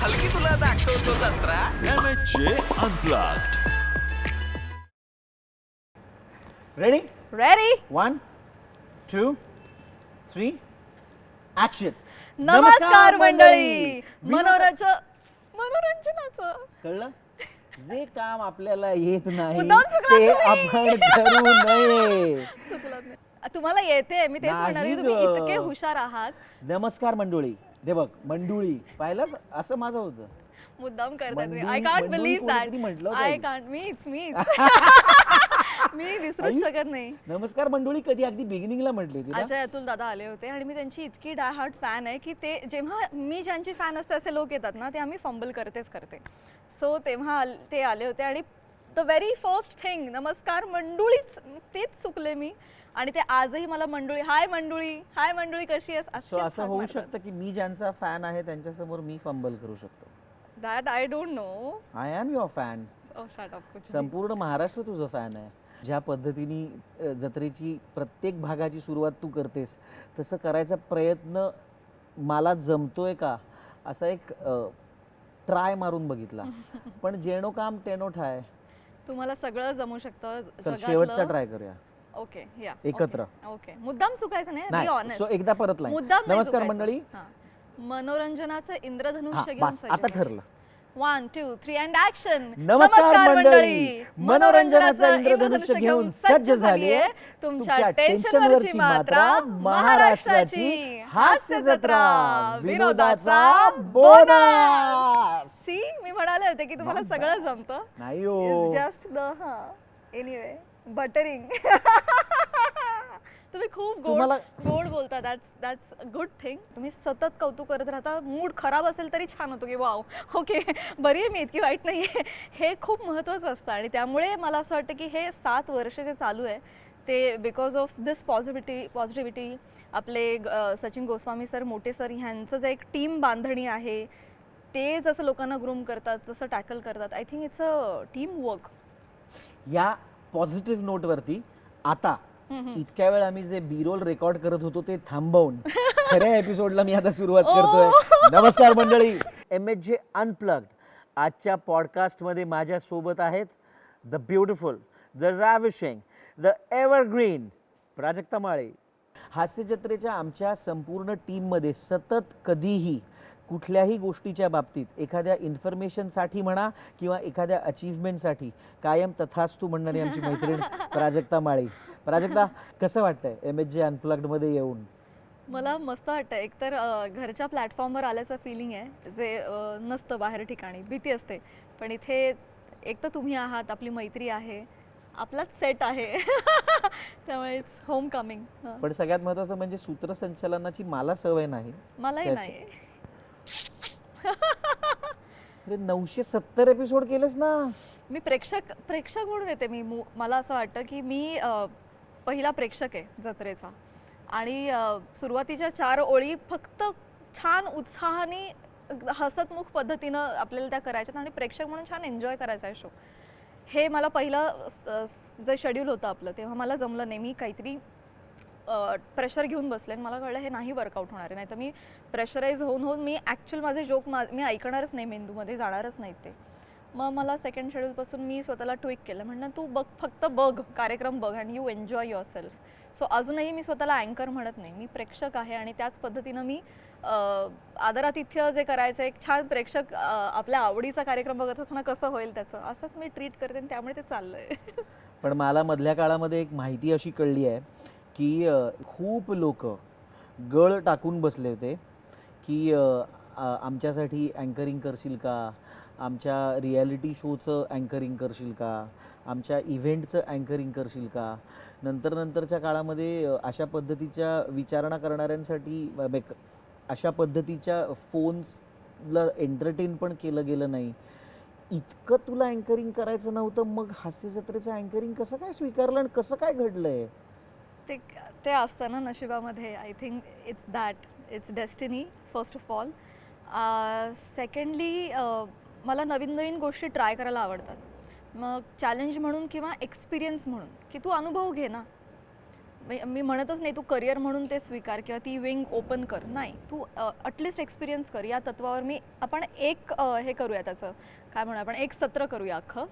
चल की तुला दाखवतो जत्रा. Ready ready one two three action नमस्कार मंडळी. मनोरंजन मनोरंजनाचं. कळलं? जे काम आपल्याला येत नाही मुद्दाम चुकलात ते तुम्ही. आपण करू नये. चुकलं. तुम्हाला येते मी तेच म्हणणार तुम्ही गं. इतके हुशार आहात. नमस्कार मंडोळी. दे बघ मंडुळी. पाहिलंच असं माझं होतं. मुद्दाम करताय तुम्ही मंडळी- आय कांट मंडळी बिलीव्ह कोणीतरी दॅट म्हटलं होतं. आय. कांट मीच मीच. मी विसरूच? शकत नाही. नमस्कार मंडोळी कधी अगदी बिगिनिंगला म्हटली होती ना अजय अतुल दादा आले होते आणि मी त्यांची इतकी डाय हार्ट फॅन आहे की ते जेव्हा मी ज्यांची फॅन असते असे लोक येतात ना ते आम्ही फंबल करतेच करते. सो तेव्हा आल- ते आले होते आणि द व्हेरी फर्स्ट थिंग नमस्कार मंडुळीच तेच चुकले मी. आणि ते आजही मला मंडुळी हाय मंडुळी हाय मंडुळी कशी आहेस? सो असं होऊ शकतं की मी ज्यांचा फॅन आहे त्यांच्यासमोर मी फंबल करू शकतो. That I don't know I am your fan संपूर्ण महाराष्ट्र तुझं फॅन आहे. ज्या पद्धतीने जत्रेची प्रत्येक भागाची सुरुवात तू करतेस तसं करायचा प्रयत्न मला जमतोय का असा एक ट्राय मारून बघितला. पण जेणो काम टेनो ठाय तुम्हाला सगळं जमू शकतं. शेवटचा ट्राय करूया. ओके या एकत्र. ओके मुद्दाम चुकायचं नाही सो एकदा परत लाईन. मुद्दाम नमस्कार. मंडळी. मनोरंजनाचं इंद्रधनुष्य घेऊन आता ठरलं. One two three and action नमस्कार मंडळी. मनोरंजनाचं इंद्रधनुष्य घेऊन सज्ज झालीये. तुमच्या टेन्शनवरची मात्रा महाराष्ट्राची हास्य जत्रा. विनोदाचा बोनस. सी मी म्हणाले होते की तुम्हाला सगळं जमतं. नाही जस्ट द हा. एनिवे बटरिंग तुम्ही खूप गोड गोड बोलता. दॅट्स दॅट्स गुड थिंग तुम्ही सतत कौतुक करत राहता. मूड खराब असेल तरी छान होतो की वाव. ओके बरी आहे मी इतकी वाईट नाही आहे हे खूप महत्त्वाचं असतं आणि त्यामुळे मला असं वाटतं की हे सात वर्ष जे चालू आहे ते because of this positivity positivity आपले सचिन गोस्वामी सर मोठे सर ह्यांचं जे एक टीम बांधणी आहे ते जसं लोकांना ग्रूम करतात जसं टॅकल करतात I think it's a team work या पॉझिटिव्ह नोटवरती आता इतक्या वेळ आम्ही जे बिरोल रेकॉर्ड करत होतो ते थांबवून खऱ्या एपिसोडला मी आता सुरुवात करतोय. नमस्कार मंडळी. एम एच जे अनप्लग्ड आजच्या पॉडकास्टमध्ये माझ्या सोबत आहेत the beautiful the ravishing the evergreen Prajakta Mali. हास्य जत्रेच्या आमच्या संपूर्ण टीममध्ये सतत कधीही कुठल्याही गोष्टीच्या बाबतीत एखाद्या इन्फॉर्मेशनसाठी म्हणा किंवा एखाद्या अचीवमेंटसाठी कायम तथास्तू म्हणणारी आमची मैत्रीण प्राजक्ता माळी. प्राजक्ता कसं वाटतंय एम एच जे अनप्लग्डमध्ये येऊन? मला मस्त वाटतं एकतर घरच्या प्लॅटफॉर्मवर आल्याचं फिलिंग आहे जे नसतं बाहेर ठिकाणी भीती असते. पण इथे एक तर तुम्ही आहात आपली मैत्री आहे आपलाच सेट आहे. त्यामुळे इट्स होम कमिंग पण सगळ्यात महत्वाचं म्हणजे सूत्रसंचालनाची मला सवय नाही. मलाही नाही अरे नऊशे सत्तर एपिसोड केलेस ना. मी प्रेक्षक प्रेक्षक म्हणून येते. मी मु मला असं वाटतं की मी अ, पहिला प्रेक्षक आहे जत्रेचा. आणि अ, सुरुवातीच्या चार ओळी फक्त छान उत्साहाने हसतमुख पद्धतीनं आपल्याला त्या करायच्यात आणि प्रेक्षक म्हणून छान एन्जॉय करायचा आहे शो हे मला पहिलं स- स- जे शेड्यूल होतं आपलं तेव्हा मला जमलं नाही. मी काहीतरी प्रेशर घेऊन बसले आणि मला कळलं हे नाही वर्कआउट होणार नाही तर मी प्रेशराईज होऊन होऊन मी ॲक्च्युअल माझे जोक मा मी ऐकणारच नाही मेंदूमध्ये जाणारच नाही ते. मग मला सेकंड शेड्यूलपासून मी स्वतःला ट्विक केलं. म्हणणं तू बघ फक्त बघ कार्यक्रम बघ and you enjoy yourself so अजूनही मी स्वतःला अँकर म्हणत नाही. मी प्रेक्षक आहे आणि त्याच पद्धतीनं मी आदरातिथ्य जे करायचं एक छान प्रेक्षक आपल्या आवडीचा कार्यक्रम बघत असताना कसं होईल त्याचं असंच मी ट्रीट करते आणि त्यामुळे ते चाललंय. पण मला मधल्या काळामध्ये एक माहिती अशी कळली आहे की खूप लोक गळ टाकून बसले होते की आमच्यासाठी अँकरिंग करशील का? आमच्या रियालिटी शोचं अँकरिंग करशील का? आमच्या इव्हेंटचं अँकरिंग करशील का? नंतर नंतरच्या काळामध्ये अशा पद्धतीच्या विचारणा करणाऱ्यांसाठी अशा पद्धतीच्या फोन्सला एंटरटेन पण केलं गेलं नाही. इतकं तुला अँकरिंग करायचं नव्हतं मग हास्यजत्रेचं अँकरिंग कसं काय स्वीकारलं आणि कसं काय घडलं आहे ते ते असतं ना नशिबामध्ये. I think it's that it's destiny first of all secondly मला नवीन नवीन गोष्टी ट्राय करायला आवडतात. मग चॅलेंज म्हणून किंवा एक्सपिरियन्स म्हणून की तू अनुभव घे ना. मी- मी म्हणतच नाही तू करिअर म्हणून ते स्वीकार किंवा ती विंग ओपन कर. नाही तू uh, अटलिस्ट एक्सपिरियन्स कर. या तत्वावर मी आपण एक uh, हे करूया त्याचं. काय म्हणू आपण? एक सत्र करूया अख्खं.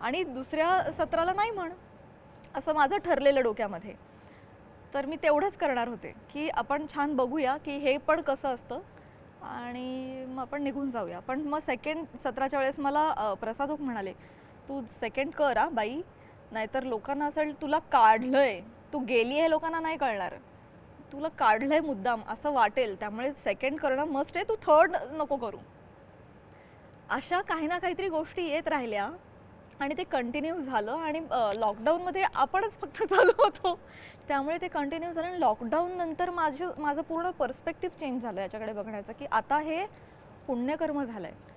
आणि दुसऱ्या सत्राला नाही म्हण. असं माझं ठरलेलं डोक्यामध्ये. तर मी तेवढंच करणार होते की आपण छान बघूया की हे पण कसं असतं आणि मग आपण निघून जाऊया. पण मग सेकंड सत्राच्या वेळेस मला प्रसादोक प्रसाद म्हणाले तू सेकंड कर हा बाई नाहीतर लोकांना असेल तुला काढलंय तू गेली हे लोकांना नाही कळणार. तुला काढलंय मुद्दाम असं वाटेल त्यामुळे सेकंड करणं मस्ट आहे तू थर्ड नको करू. अशा काही ना काहीतरी गोष्टी येत राहिल्या. आणि ते कंटिन्यू झालं आणि लॉकडाऊनमध्ये आपणच फक्त चालू होतो. त्यामुळे ते कंटिन्यू झालं आणि लॉकडाऊन नंतर माझं माझं पूर्ण पर्स्पेक्टिव्ह चेंज झालं याच्याकडे बघण्याचं की आता हे पुण्यकर्म झालं आहे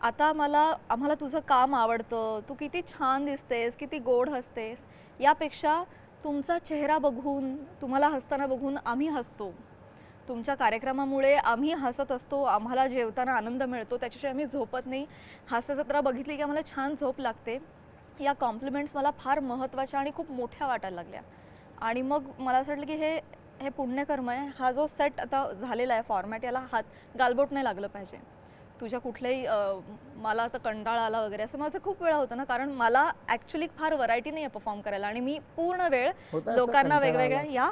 आता मला आम्हाला तुझं काम आवडतं तू किती छान दिसतेस किती गोड हसतेस. यापेक्षा तुमचा चेहरा बघून तुम्हाला हसताना बघून आम्ही हसतो. तुमच्या कार्यक्रमामुळे आम्ही हसत असतो आम्हाला जेवताना आनंद मिळतो त्याच्याशिवाय आम्ही झोपत नाही. हास्यजत्रा बघितली की आम्हाला छान झोप लागते. या कॉम्प्लिमेंट्स मला फार महत्त्वाच्या आणि खूप मोठ्या वाटायला लागल्या. आणि मग मला असं वाटलं की हे हे पुण्यकर्म आहे. हा जो सेट आता झालेला आहे फॉर्मॅट याला हात गालबोट नाही लागलं पाहिजे. तुझ्या कुठल्याही मला आता कंटाळा आला वगैरे असं माझं खूप वेळा होतं ना कारण मला ॲक्च्युली फार व्हरायटी नाही आहे परफॉर्म करायला आणि मी पूर्ण वेळ लोकांना वेगवेगळ्या? या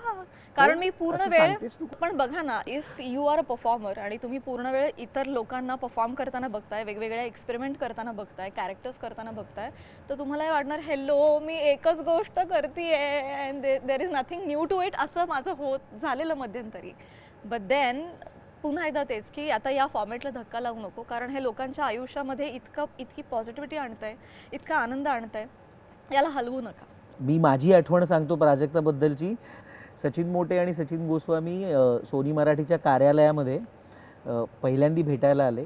कारण मी पूर्ण वेळ? पण बघा ना if you are a performer आणि तुम्ही पूर्ण वेळ इतर लोकांना परफॉर्म करताना बघताय वेगवेगळ्या एक्सपेरिमेंट करताना बघताय कॅरेक्टर्स करताना बघताय तर तुम्हाला हे वाटणार हेलो मी एकच गोष्ट करते and there is nothing new to it असं माझं होत झालेलं मध्यंतरी बट देन पुन्हा एकदा तेच की आता या फॉर्मॅटला धक्का लावू नको कारण हे लोकांच्या आयुष्यामध्ये इतकं इतकी पॉझिटिव्हिटी आणतंय इतका आनंद आणतंय याला हलवू नका. मी माझी आठवण सांगतो प्राजक्ताबद्दलची. सचिन मोटे आणि सचिन गोस्वामी सोनी मराठीच्या कार्यालयामध्ये पहिल्यांदा पहिल्यांदी भेटायला आले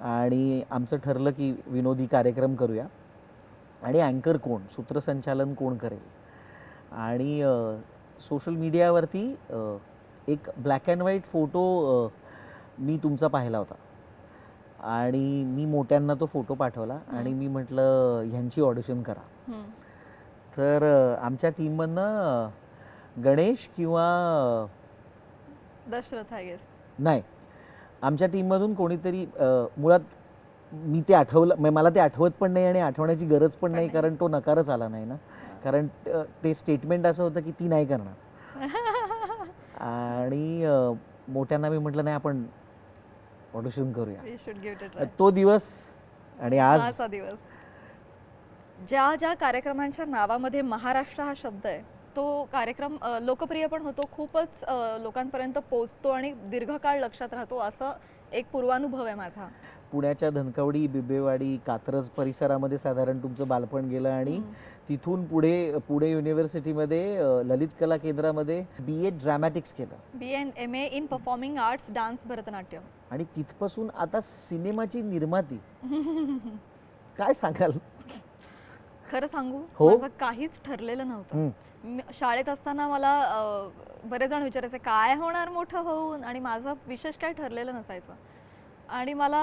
आणि आमचं ठरलं की विनोदी कार्यक्रम करूया. आणि अँकर कोण? सूत्रसंचालन कोण करेल? आणि सोशल मीडियावरती एक ब्लॅक अँड व्हाईट फोटो मी तुमचा पाहिला होता. आणि मी मोठ्यांना तो फोटो पाठवला आणि मी म्हटलं ह्यांची ऑडिशन करा. तर आमच्या टीममधनं गणेश किंवा दशरथ आय गेस नाही. आमच्या टीममधून कोणीतरी मुळात मी ते आठवलं मला ते आठवत पण नाही आणि आठवण्याची गरज पण नाही. कारण तो नकारच आला नाही ना. कारण ते स्टेटमेंट असं होतं की ती नाही करणार. आणि मोठ्यांना मी म्हटलं नाही आपण ऑडिशन करूया. तो दिवस आणि आज दिवस. ज्या ज्या कार्यक्रमांच्या नावामध्ये महाराष्ट्र हा शब्द आहे तो कार्यक्रम लोकप्रिय पण होतो खूपच लोकांपर्यंत पोचतो आणि दीर्घकाळ लक्षात राहतो असं एक पूर्वानुभव आहे माझा. पुण्याच्या धनकवडी बिबेवाडी कात्रज परिसरामध्ये साधारण तुमचं बालपण गेलं आणि तिथून पुढे पुणे युनिव्हर्सिटीमध्ये ललित कला केंद्रामध्ये बी ए ड्रॅमॅटिक्स केलं. B N M A in performing arts dance Bharatanatyam. आणि तिथपासून आता सिनेमाची निर्माती. काय सांगाल? खरं सांगू हो? माझं काहीच ठरलेलं नव्हतं. शाळेत असताना मला बरेच जण विचारायचे काय होणार मोठं होऊन? आणि माझं विशेष काय ठरलेलं नसायचं. आणि मला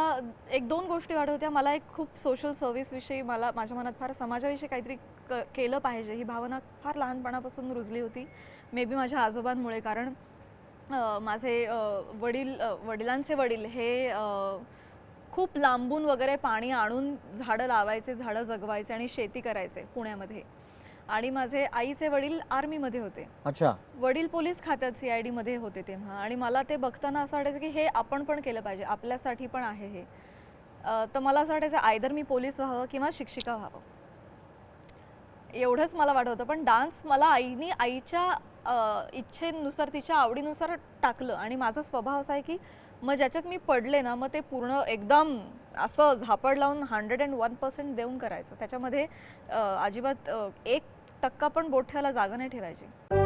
एक दोन गोष्टी वाटत होत्या मला एक खूप सोशल सर्व्हिसविषयी मला माझ्या मनात फार समाजाविषयी काहीतरी क केलं पाहिजे. ही भावना फार लहानपणापासून रुजली होती. मे बी माझ्या आजोबांमुळे. कारण माझे वडील वडिलांचे वडील हे खूप लांबून वगैरे पाणी आणून झाडं लावायचे झाडं जगवायचे आणि शेती करायचे पुण्यामध्ये. आणि माझे आईचे वडील आर्मीमध्ये होते. अच्छा. वडील पोलीस खात्यात सी आय डीमध्ये होते तेव्हा. आणि मला ते बघताना असं वाटायचं की हे आपण पण केलं पाहिजे. आपल्यासाठी पण आहे हे. अ, तर मला असं वाटायचं आयदर मी पोलीस व्हावं किंवा शिक्षिका व्हावं. एवढंच मला वाटत होतं. पण डान्स मला आईने आईच्या अ, इच्छेनुसार तिच्या आवडीनुसार टाकलं. आणि माझा स्वभाव असा आहे की मग ज्याच्यात मी पडले ना मग ते पूर्ण एकदम असं झापड लावून हंड्रेड अँड वन पर्सेंट देऊन करायचं. त्याच्यामध्ये अ, अजिबात अ, एक टक्का पण बोठ्याला जागा नाही ठेवायची.